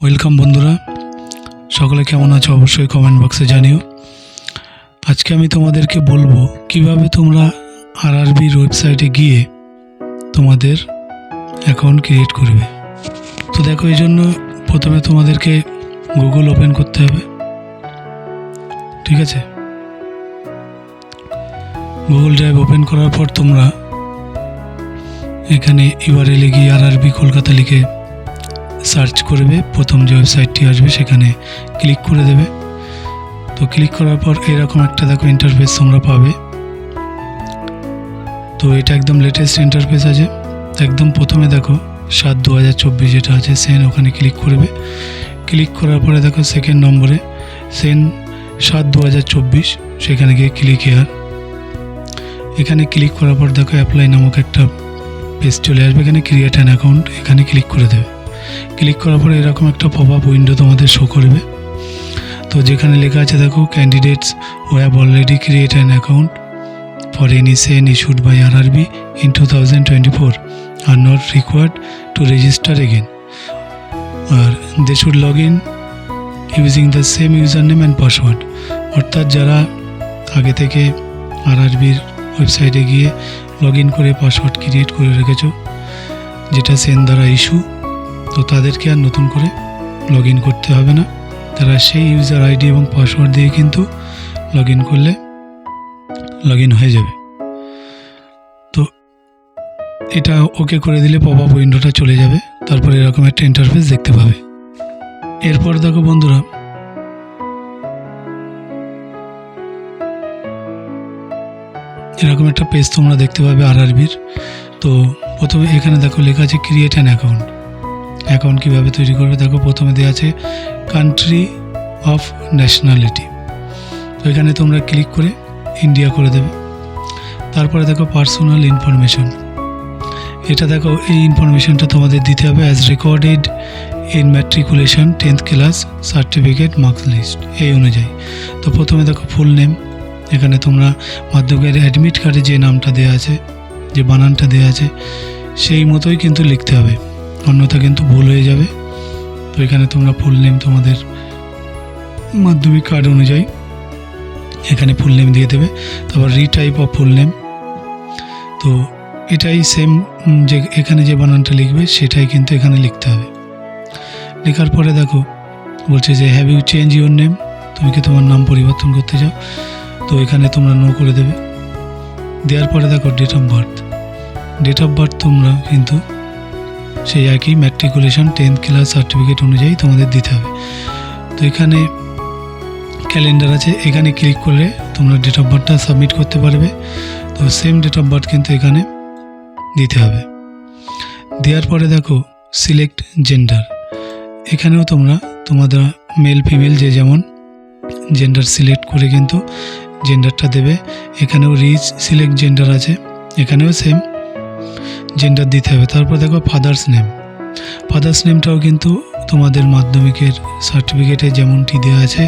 Welcome বন্ধুরা। সকলে কেমন আছো অবশ্যই কমেন্ট বক্সে জানিও। আজকে আমি তোমাদেরকে বলব, কীভাবে তোমরা আর আরআরবির ওয়েবসাইটে গিয়ে তোমাদের অ্যাকাউন্ট ক্রিয়েট করবে। তো দেখো, এই জন্য প্রথমে তোমাদেরকে গুগল ওপেন করতে হবে। ঠিক আছে? গুগল ড্রাইভ ওপেন করার পর তোমরা এখানে ইউআরএলে গিয়ে আর আরআরবি কলকাতা লিখে সার্চ করবে, প্রথম যে ওয়েবসাইটটি আসবে সেখানে ক্লিক করে দেবে। তো ক্লিক করার পর এরকম একটা দেখো ইন্টারফেস তোমরা পাবে। তো এটা একদম লেটেস্ট ইন্টারফেস আছে। একদম প্রথমে দেখো সাত দু হাজার চব্বিশ যেটা আছে সেন ওখানে ক্লিক করবে। ক্লিক করার পরে দেখো সেকেন্ড নম্বরে সেন সাত দু হাজার চব্বিশ, সেখানে গিয়ে ক্লিক হেয়ার এখানে ক্লিক করার পর দেখো অ্যাপ্লাই নামক একটা পেজ চলে আসবে, এখানে ক্রিয়েট অ্যান অ্যাকাউন্ট এখানে ক্লিক করে দেবে। ক্লিক করার পরে এরকম একটা পপ আপ উইন্ডো তোমাদের শো করবে। তো যেখানে লেখা আছে, দেখো candidates who have already create an account for any CEN issued by RRB in two thousand twenty four are not required to register again or they should log in using the same user name and password অর্থাৎ যারা আগে থেকে আর আরবির ওয়েবসাইটে গিয়ে log in করে password create করে রেখেছো, যেটা সেন দ্বারা ইস্যু তো তাদেরকে আর নতুন করে লগ করতে হবে না। তারা সেই ইউজার আইডি এবং পাসওয়ার্ড দিয়ে কিন্তু লগ করলে লগ হয়ে যাবে। তো এটা ওকে করে দিলে পপ আপ উইন্ডোটা চলে যাবে। তারপর এরকম একটা ইন্টারফেস দেখতে পাবে। এরপর দেখো বন্ধুরা, এরকম একটা পেজ তোমরা দেখতে পাবে আর আরবির তো প্রথমে এখানে দেখো লেখা আছে ক্রিয়েট অ্যান অ্যাকাউন্ট অ্যাকাউন্ট কীভাবে তৈরি করবে? দেখো, প্রথমে দেওয়া আছে কান্ট্রি অফ ন্যাশনালিটি তো এখানে তোমরা ক্লিক করে ইন্ডিয়া করে দেবে। তারপরে দেখো পার্সোনাল ইনফরমেশন এটা দেখো, এই ইনফরমেশনটা তোমাদের দিতে হবে as recorded in matriculation tenth class certificate marks list এই অনুযায়ী। তো প্রথমে দেখো ফুল নেম এখানে তোমরা মাধ্যমিকের অ্যাডমিট কার্ডে যে নামটা দেওয়া আছে, যে বানানটা দেওয়া আছে, সেই মতোই কিন্তু লিখতে হবে। অন্যথা কিন্তু ভুল হয়ে যাবে। তো এখানে তোমরা ফুল নেম তোমাদের মাধ্যমিক কার্ড অনুযায়ী এখানে ফুল নেম দিয়ে দেবে। তারপর রিটাইপ অফ ফুল নেম তো এটাই সেম যে এখানে যে বানানটা লিখবে সেটাই কিন্তু এখানে লিখতে হবে। লেখার পরে দেখো, বলছে যে have you change your name তুমি কি তোমার নাম পরিবর্তন করতে চাও? তো এখানে তোমরা নো করে দেবে। দেওয়ার পরে দেখো date of birth date of birth তোমরা কিন্তু সেই একই ম্যাট্রিকুলেশন টেন্থ ক্লাস সার্টিফিকেট অনুযায়ী তোমাদের দিতে হবে। তো এখানে ক্যালেন্ডার আছে, এখানে ক্লিক করলে তোমরা ডেট অফ বার্থটা সাবমিট করতে পারবে। তো সেম ডেট অফ বার্থ কিন্তু এখানে দিতে হবে। দেওয়ার পরে দেখো সিলেক্ট জেন্ডার এখানেও তোমরা তোমাদের মেল ফিমেল যে যেমন জেন্ডার সিলেক্ট করে কিন্তু জেন্ডারটা দেবে। এখানেও রিচ সিলেক্ট জেন্ডার আছে, এখানেও সেম জেন্ডার দিতে হবে। তারপর দেখো ফাদার্স নেম ফাদার্স নেমটাও কিন্তু তোমাদের মাধ্যমিকের সার্টিফিকেটে যেমনটি দেওয়া আছে,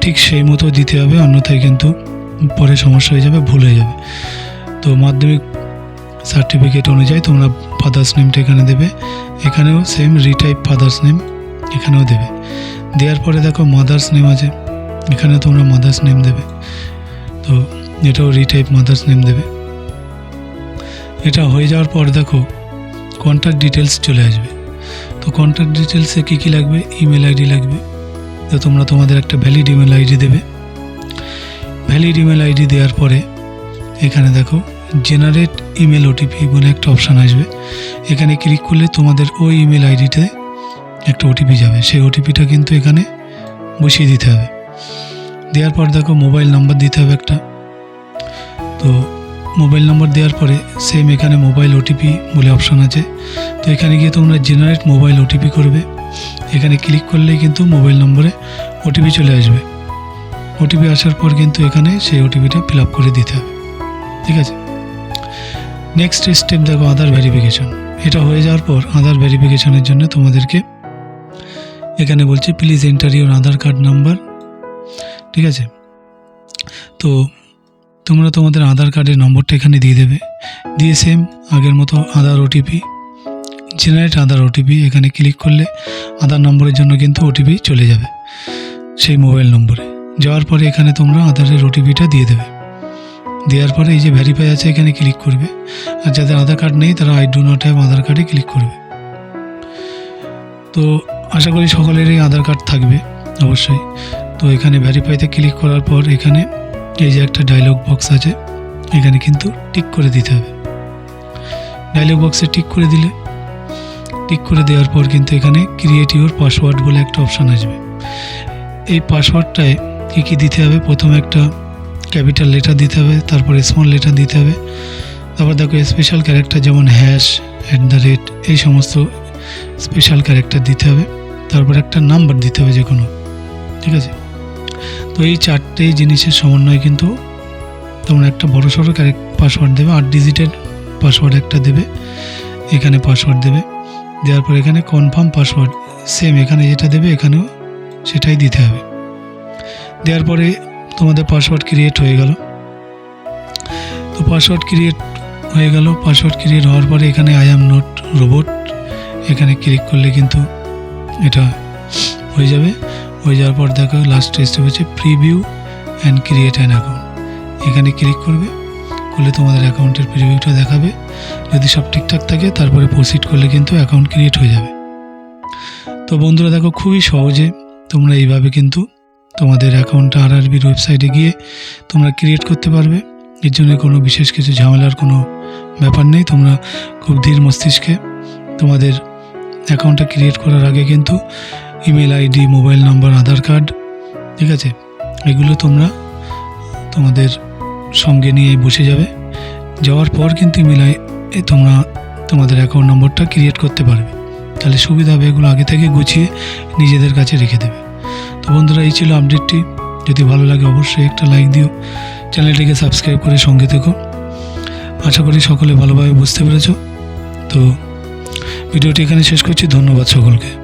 ঠিক সেই মতো দিতে হবে, অন্যথায় কিন্তু পরে সমস্যা হয়ে যাবে, ভুল হয়ে যাবে। তো মাধ্যমিক সার্টিফিকেট অনুযায়ী তোমরা ফাদার্স নেমটা এখানে দেবে। এখানেও সেম রিটাইপ ফাদার্স নেম এখানেও দেবে। দেওয়ার পরে দেখো মাদার্স নেম আছে। এখানে তোমরা মাদার্স নেম দেবে। তো এটাও রিটাইপ মাদার্স নেম দেবে। এটা হয়ে যাওয়ার পর দেখো কন্ট্যাক্ট ডিটেলস চলে আসবে। তো কন্ট্যাক্ট ডিটেলসে কী কী লাগবে? ইমেল আইডি লাগবে। তো তোমরা তোমাদের একটা ভ্যালিড ইমেল আইডি দেবে। ভ্যালিড ইমেল আইডি দেওয়ার পরে এখানে দেখো জেনারেট ইমেল ওটিপি বলে একটা অপশান আসবে। এখানে ক্লিক করলে তোমাদের ওই ইমেল আইডিতে একটা ওটিপি যাবে। সেই ওটিপিটা কিন্তু এখানে বসিয়ে দিতে হবে। দেওয়ার পর দেখো মোবাইল নাম্বার দিতে হবে একটা। তো মোবাইল নম্বর দেওয়ার পরে সেম এখানে মোবাইল ওটিপি বলে অপশান আছে। তো এখানে গিয়ে তোমরা জেনারেট মোবাইল ওটিপি করবে। এখানে ক্লিক করলেই কিন্তু মোবাইল নম্বরে ওটিপি চলে আসবে। ওটিপি আসার পর কিন্তু এখানে সেই ওটিপিটা ফিল আপ করে দিতে হবে। ঠিক আছে? নেক্সট স্টেপ দেখো আধার ভেরিফিকেশন এটা হয়ে যাওয়ার পর আধার ভেরিফিকেশনের জন্য তোমাদেরকে এখানে বলছে please enter your Aadhaar card number ঠিক আছে? তো তোমরা তোমাদের আধার কার্ডের নম্বরটা এখানে দিয়ে দেবে। দিয়ে সেম আগের মতো Aadhaar OTP generate Aadhaar OTP এখানে ক্লিক করলে আধার নম্বরের জন্য কিন্তু ওটিপি চলে যাবে সেই মোবাইল নম্বরে। যাওয়ার পরে এখানে তোমরা আধারের ওটিপিটা দিয়ে দেবে। দেওয়ার পরে এই যে ভ্যারিফাই আছে, এখানে ক্লিক করবে। আর যাদের আধার কার্ড নেই, তারা I do not have Aadhaar কার্ডে ক্লিক করবে। তো আশা করি সকলেরই আধার কার্ড থাকবে অবশ্যই। তো এখানে ভ্যারিফাইতে ক্লিক করার পর এখানে এই যে একটা ডায়লগ বক্স আছে, এখানে কিন্তু টিক করে দিতে হবে। ডায়লগ বক্সে টিক করে দিলে টিক করে দেওয়ার পর কিন্তু এখানে ক্রিয়েট ইউর পাসওয়ার্ড বলে একটা অপশান আসবে। এই পাসওয়ার্ডটায় কী কী দিতে হবে? প্রথমে একটা ক্যাপিটাল লেটার দিতে হবে, তারপর স্মল লেটার দিতে হবে। তারপর দেখো স্পেশাল ক্যারেক্টার যেমন হ্যাশ অ্যাট দ্য রেট এই সমস্ত স্পেশাল ক্যারেক্টার দিতে হবে। তারপর একটা নাম্বার দিতে হবে যে কোনো ঠিক আছে? তো এই চারটে জিনিসের সমন্বয় কিন্তু তোমরা একটা বড় সড়ো পাসওয়ার্ড দেবে, আট ডিজিটের পাসওয়ার্ড একটা দেবে, এখানে পাসওয়ার্ড দেবে, দেওয়ার পর এখানে কনফার্ম পাসওয়ার্ড সেম এখানে যেটা দেবে এখানেও সেটাই দিতে হবে। দেওয়ার পরে তোমাদের পাসওয়ার্ড ক্রিয়েট হয়ে গেল। তো পাসওয়ার্ড ক্রিয়েট হয়ে গেল পাসওয়ার্ড ক্রিয়েট হওয়ার পরে এখানে আই অ্যাম নট রোবট এখানে ক্লিক করলে কিন্তু এটা হয়ে যাবে। হয়ে যাওয়ার পর দেখো লাস্ট স্টেপ হচ্ছে preview and create an account এখানে ক্লিক করবে, করলে তোমাদের অ্যাকাউন্টের প্রিভিউটা দেখাবে। যদি সব ঠিকঠাক থাকে, তারপরে প্রসিড করলে কিন্তু অ্যাকাউন্ট ক্রিয়েট হয়ে যাবে। তো বন্ধুরা দেখো, খুবই সহজে তোমরা এইভাবে কিন্তু তোমাদের অ্যাকাউন্টটা আর আরবির ওয়েবসাইটে গিয়ে তোমরা ক্রিয়েট করতে পারবে। এর জন্য কোনো বিশেষ কিছু ঝামেলার কোনো ব্যাপার নেই। তোমরা খুব ধীর মস্তিষ্কে তোমাদের অ্যাকাউন্টটা ক্রিয়েট করার আগে কিন্তু email ID, mobile number, Aadhaar card, ঠিক আছে? এগুলো তোমরা তোমাদের সঙ্গে নিয়ে বসে যাবে। যাওয়ার পর কিন্তু ইমেল তোমরা তোমাদের অ্যাকাউন্ট নম্বরটা ক্রিয়েট করতে পারবে। তাহলে সুবিধা হবে, এগুলো আগে থেকে গুছিয়ে নিজেদের কাছে রেখে দেবে। তো বন্ধুরা, এই ছিল আপডেটটি। যদি ভালো লাগে অবশ্যই একটা লাইক দিও। চ্যানেলটিকে সাবস্ক্রাইব করে সঙ্গে থেকো। আশা করি সকলে ভালোভাবে বুঝতে পেরেছ। তো ভিডিওটি এখানে শেষ করছি। ধন্যবাদ সকলকে।